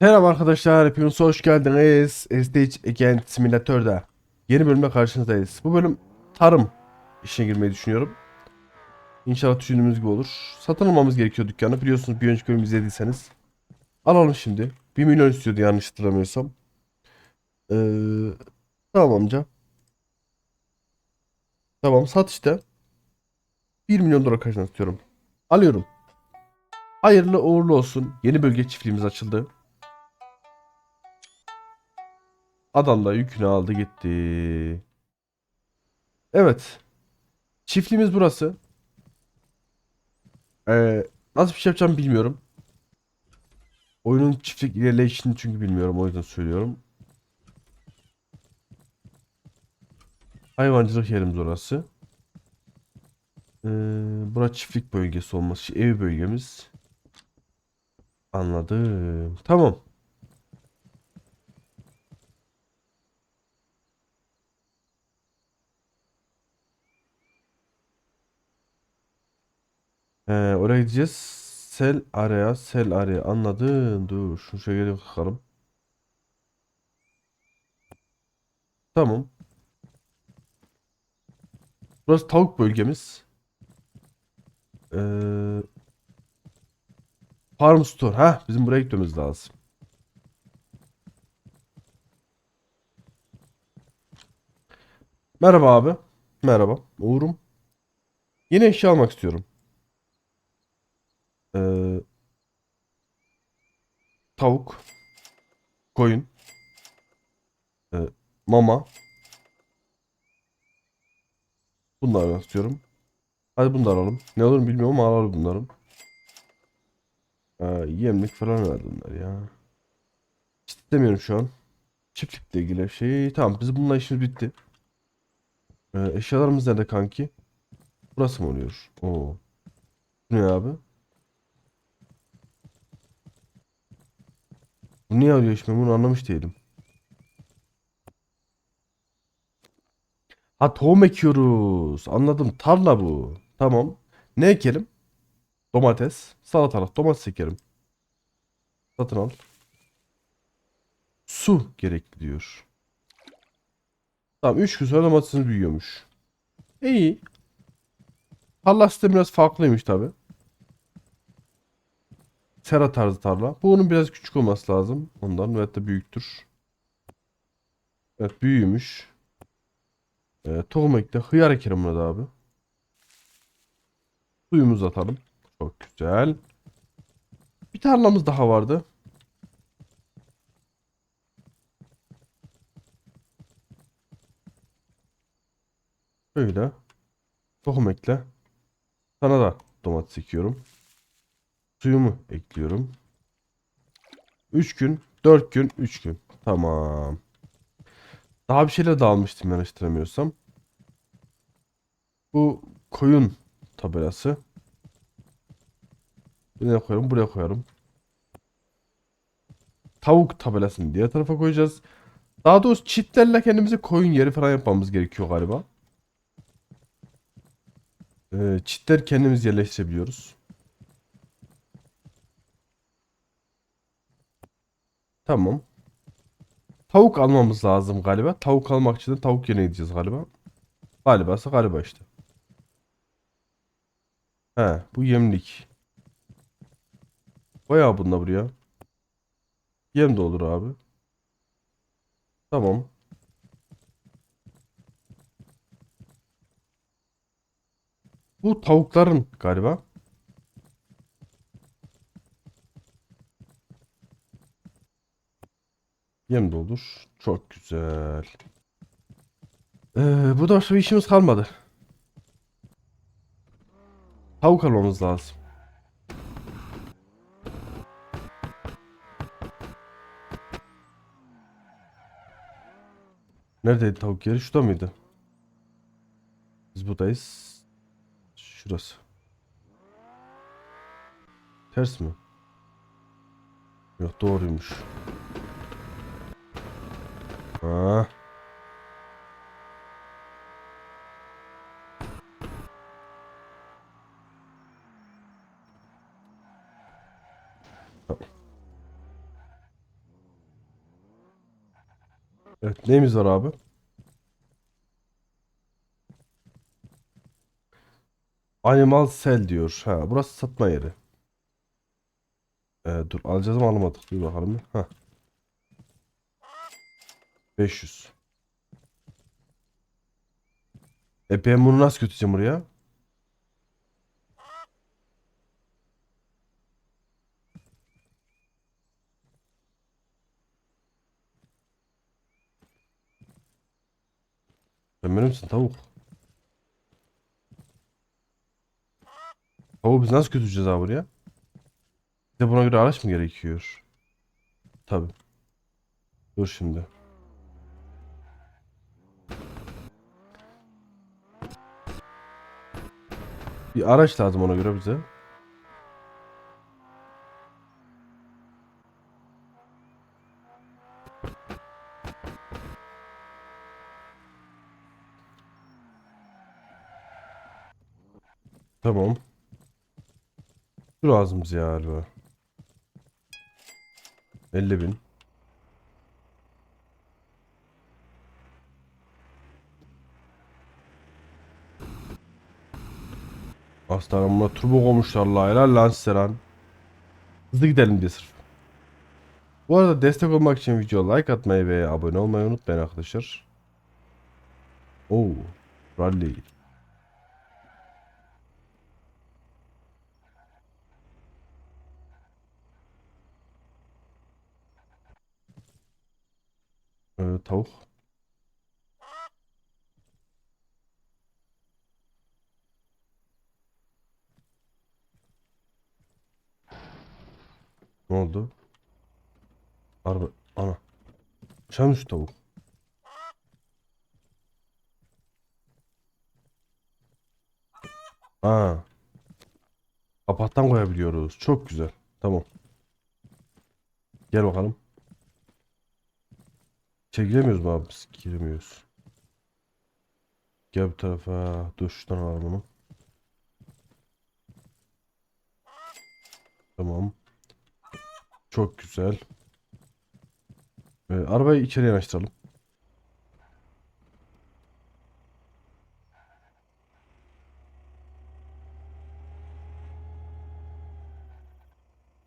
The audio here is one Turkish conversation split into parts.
Merhaba arkadaşlar, hepiniz hoş geldiniz. Stage Agent Simulator'da yeni bölümle karşınızdayız. Bu bölüm tarım işine girmeyi düşünüyorum. İnşallah düşündüğümüz gibi olur. Satın almamız gerekiyor dükkanı. Biliyorsunuz bir önceki bölümü izlediyseniz. Alalım şimdi. 1 milyon istiyordu yanlış hatırlamıyorsam. Ee, tamam amca. Tamam sat işte. 1 milyon dolar karşılığında istiyorum. Alıyorum. Hayırlı uğurlu olsun. Yeni bölge çiftliğimiz açıldı. Adam da yükünü aldı gitti. Evet. Çiftliğimiz burası. Ee, nasıl bir şey yapacağım bilmiyorum. Oyunun çiftlik ilerleyişini çünkü bilmiyorum o yüzden söylüyorum. Hayvancılık yerimiz orası. Ee, bura çiftlik bölgesi olması. Ev bölgemiz. Anladım. Tamam. Ee, oraya gideceğiz. Sel araya, sel araya. Anladın. Dur. Şunu şöyle bakalım. Tamam. Burası tavuk bölgemiz. Ee, Farm Store. Ha, bizim buraya gitmemiz lazım. Merhaba abi. Merhaba. Uğurum. Yeni eşya almak istiyorum. Ee, tavuk, koyun, e, mama. Bunları istiyorum. Hadi bunları alalım. Ne olur bilmiyorum ama alalım bunları. Ee, yemlik falan verdi bunlar ya. İstemiyorum şu an. Çiftlikle ilgili şey. Tamam bizim bununla işimiz bitti. Ee, eşyalarımız nerede kanki? Burası mı oluyor? Oo. Ne abi? Bu niye arıyor şimdi? Bunu anlamış değilim. Ha tohum ekiyoruz. Anladım. Tarla bu. Tamam. Ne ekelim? Domates. Salatalık. Domates ekerim. Satın al. Su gerekli diyor. Tamam 3 gün sonra domatesiniz büyüyormuş. İyi. Tarla sistemi biraz farklıymış tabi. Sera tarzı tarla. Bu onun biraz küçük olması lazım. Ondan evet de büyüktür. Evet büyümüş. Ee, tohum ekle. Hıyar ekerim buna da abi. Suyumuzu atalım. Çok güzel. Bir tarlamız daha vardı. Böyle. Tohum ekle. Sana da domates ekiyorum. Suyumu ekliyorum. 3 gün, 4 gün, 3 gün. Tamam. Daha bir şeyler de almıştım yanlış hatırlamıyorsam. Bu koyun tabelası. Buraya koyarım, buraya koyarım. Tavuk tabelasını diğer tarafa koyacağız. Daha doğrusu çitlerle kendimize koyun yeri falan yapmamız gerekiyor galiba. Ee, çitler kendimiz yerleştirebiliyoruz. Tamam. Tavuk almamız lazım galiba. Tavuk almak için de tavuk yerine gideceğiz galiba. Galibası galiba işte. He, bu yemlik. Bayağı bununla buraya. Yem de olur abi. Tamam. Bu tavukların galiba. Yem de olur. Çok güzel. Ee, burada başka bir işimiz kalmadı. Tavuk almamız lazım. Neredeydi tavuk yeri? Şurada mıydı? Biz buradayız. Şurası. Ters mi? Yok doğruymuş. Ha. Evet neyimiz var abi? Animal Cell diyor. Ha, burası satma yeri. Ee, dur alacağız mı almadık. Dur bakalım. bir. Ha. 500. E ben bunu nasıl götüreceğim buraya? Sen misin tavuk? Tavuğu biz nasıl götüreceğiz abi buraya? Bir de buna göre araç mı gerekiyor? Tabii. Dur şimdi. Bir araç lazım ona göre bize. Tamam. Şu lazım bize galiba. 50 bin. Aslanım buna turbo koymuşlar la helal lan size lan. Hızlı gidelim diye sırf. Bu arada destek olmak için video like atmayı ve abone olmayı unutmayın arkadaşlar. Oo, rally. Ee, tavuk. Ne oldu? Araba. Ana. Düştü tavuk? Ha. Kapaktan koyabiliyoruz. Çok güzel. Tamam. Gel bakalım. İçeri giremiyoruz mu abi? Biz giremiyoruz. Gel bu tarafa. Dur şuradan alalım onu. Tamam. Çok güzel. Ee, arabayı içeri yanaştıralım.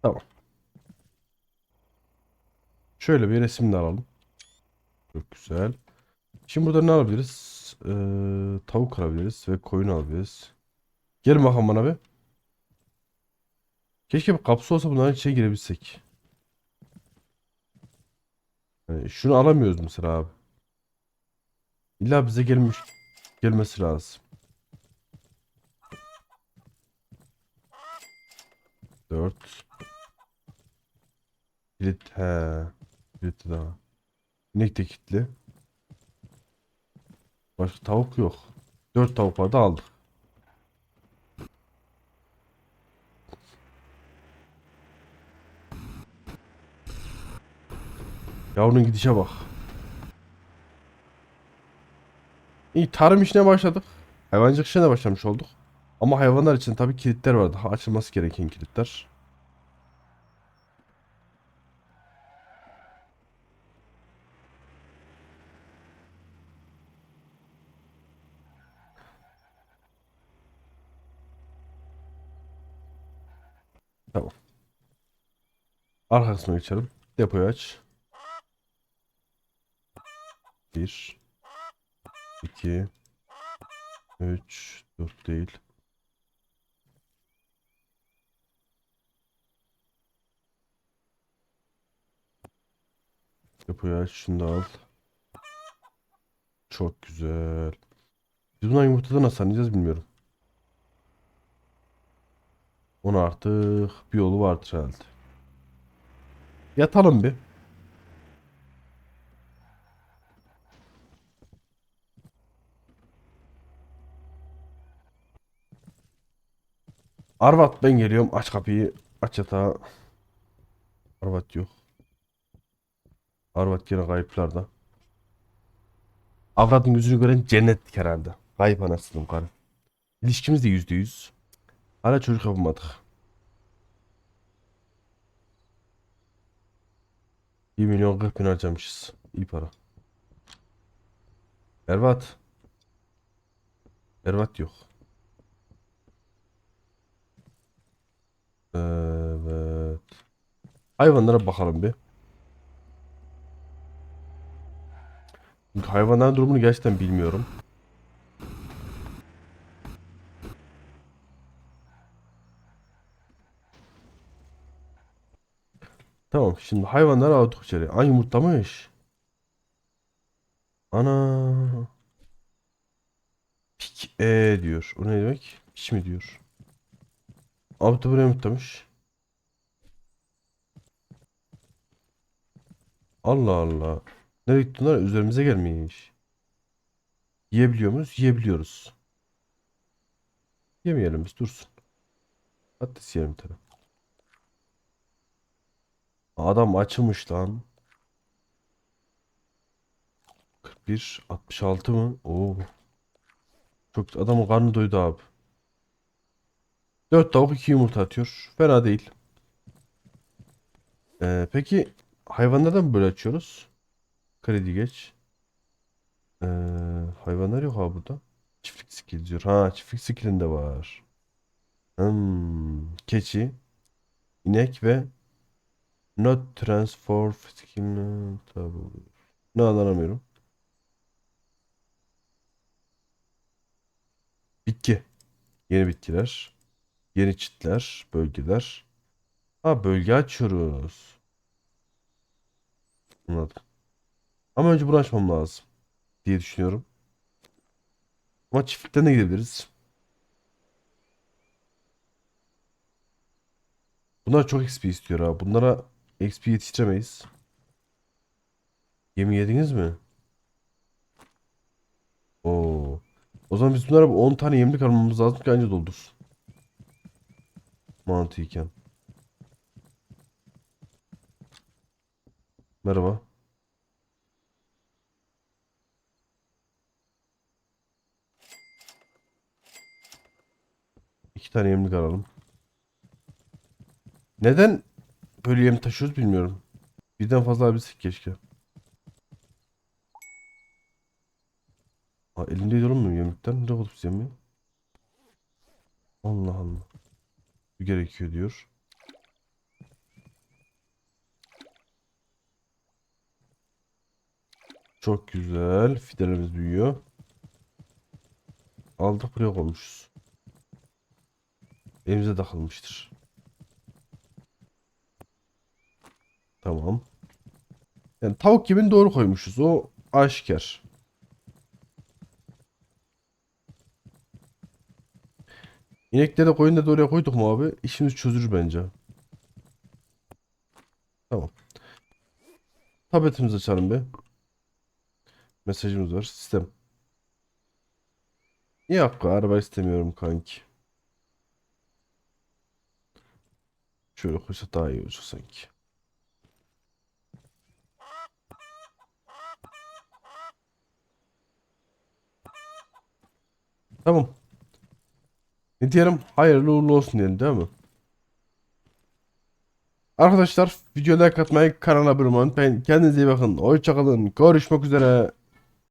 Tamam. Şöyle bir resim de alalım. Çok güzel. Şimdi burada ne alabiliriz? Ee, tavuk alabiliriz ve koyun alabiliriz. Gelin bakalım bana bir. Keşke bir kapsı olsa bunların içine girebilsek. Yani şunu alamıyoruz mesela abi. İlla bize gelmiş gelmesi lazım. 4 Kilit he. Kilit daha. İnek de kilitli. Başka tavuk yok. 4 tavuk vardı aldık. Yavrunun gidişe bak. İyi tarım işine başladık. Hayvancılık işine başlamış olduk. Ama hayvanlar için tabii kilitler var. Daha açılması gereken kilitler. Tamam. Arka kısmına geçelim. Depoyu aç. 1 2 3 4 değil. Aç. Şunu da al. Çok güzel. Biz bundan yumurtadan nasıl anlayacağız bilmiyorum. Onu artık bir yolu vardır herhalde. Yatalım bir. Arvat ben geliyorum. Aç kapıyı. Aç yatağı. Arvat yok. Arvat gene kayıplarda. Avradın yüzünü gören cennet herhalde. Kayıp anasını karı. İlişkimiz de yüzde yüz. Hala çocuk yapamadık. Bir milyon kırk bin harcamışız. İyi para. Berbat. Berbat yok. Evet. Hayvanlara bakalım bir. Hayvanların durumunu gerçekten bilmiyorum. Tamam şimdi hayvanları aldık içeri. Ay yumurtlamış. Ana. Pik e diyor. O ne demek? Piç mi diyor. Abi de buraya yumurtlamış. Allah Allah. Nereye gitti bunlar? Üzerimize gelmiş. Yiyebiliyor muyuz? Yiyebiliyoruz. Yemeyelim biz dursun. Hatta yiyelim tabii. Adam açılmış lan. 41, 66 mı? Oo. Çok adamın karnı doydu abi. 4 tavuk 2 yumurta atıyor. Fena değil. Ee, peki hayvanlardan mı böyle açıyoruz? Kredi geç. Ee, hayvanlar yok abi burada. Çiftlik skill diyor. Ha çiftlik skill'inde var. Hmm, keçi, inek ve not transfer skill tabi. Ne anlamıyorum. Bitki. Yeni bitkiler. Yeni çitler, bölgeler. Ha bölge açıyoruz. Anladım. Ama önce bunu açmam lazım diye düşünüyorum. Ama çiftlikten de gidebiliriz. Bunlar çok XP istiyor abi. Bunlara XP yetiştiremeyiz. Yemi yediniz mi? Oo. O zaman biz bunlara 10 tane yemlik almamız lazım ki anca doldursun. Mantıken. Merhaba. İki tane yemlik alalım. Neden böyle yem taşıyoruz bilmiyorum. Birden fazla alabilsek keşke. Aa, elimde yorum mu yemlikten? Ne oldu yemi? Allah Allah. Gerekiyor diyor. Çok güzel. Fidelerimiz büyüyor. Aldık buraya koymuşuz. Elimize takılmıştır. Tamam. Yani tavuk gibi doğru koymuşuz. O aşikar. İnekleri de koyun da oraya koyduk mu abi? İşimiz çözülür bence. Tamam. Tabletimizi açalım bir. Mesajımız var. Sistem. Yok araba istemiyorum kanki. Şöyle koysa daha iyi olacak sanki. Tamam. Ne diyelim? Hayırlı uğurlu olsun diyelim değil mi? Arkadaşlar videoya like atmayı, kanala abone olmayı unutmayın. Kendinize iyi bakın. Hoşçakalın. Görüşmek üzere.